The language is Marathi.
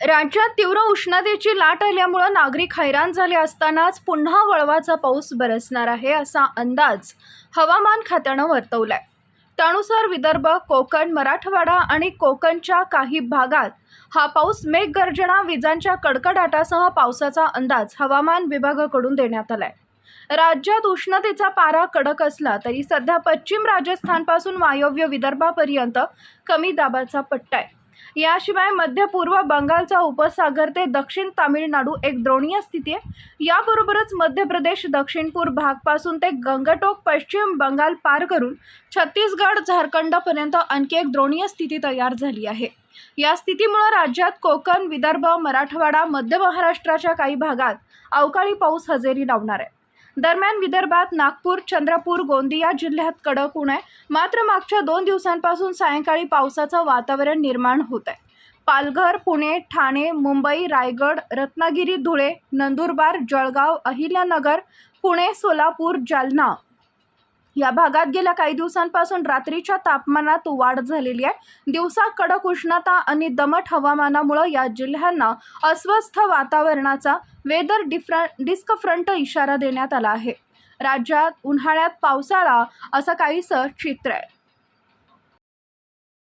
राज्यात तीव्र उष्णतेची लाट आल्यामुळं नागरिक हैराण झाले असतानाच पुन्हा वळवाचा पाऊस बरसणार आहे असा अंदाज हवामान खात्यानं वर्तवलाय. त्यानुसार विदर्भ कोकण मराठवाडा आणि कोकणच्या काही भागात हा पाऊस मेघगर्जना विजांच्या कडकडाटासह पावसाचा अंदाज हवामान विभागाकडून देण्यात आलाय. राज्यात उष्णतेचा पारा कडक असला तरी सध्या पश्चिम राजस्थानपासून वायव्य विदर्भापर्यंत कमी दाबाचा पट्टा आहे. याशिवाय मध्य पूर्व बंगालचा उपसागर ते दक्षिण तामिळनाडू एक द्रोणीय स्थिती आहे. याबरोबरच मध्य प्रदेश दक्षिणपूर भागपासून ते गंगटोक पश्चिम बंगाल पार करून छत्तीसगड झारखंडपर्यंत आणखी एक द्रोणीय स्थिती तयार झाली आहे. या स्थितीमुळे राज्यात कोकण विदर्भ मराठवाडा मध्य महाराष्ट्राच्या काही भागात अवकाळी पाऊस हजेरी लावणार आहे. दरम्यान विदर्भात नागपूर चंद्रपूर गोंदिया जिल्ह्यात कडक ऊन आहे. मात्र मागच्या दोन दिवसांपासून सायंकाळी पावसाचं वातावरण निर्माण होत आहे. पालघर पुणे ठाणे मुंबई रायगड रत्नागिरी धुळे नंदुरबार जळगाव अहिल्यानगर पुणे सोलापूर जालना या भागात गेल्या काही दिवसांपासून रात्रीच्या तापमानात वाढ झालेली आहे. दिवसा कडक उष्णता आणि दमट हवामानामुळे या जिल्ह्यांना अस्वस्थ वातावरणाचा वेदर डिफ्र डिस्क फ्रंट इशारा देण्यात आला आहे. राज्यात उन्हाळ्यात पावसाळा असं काहीसं चित्र आहे.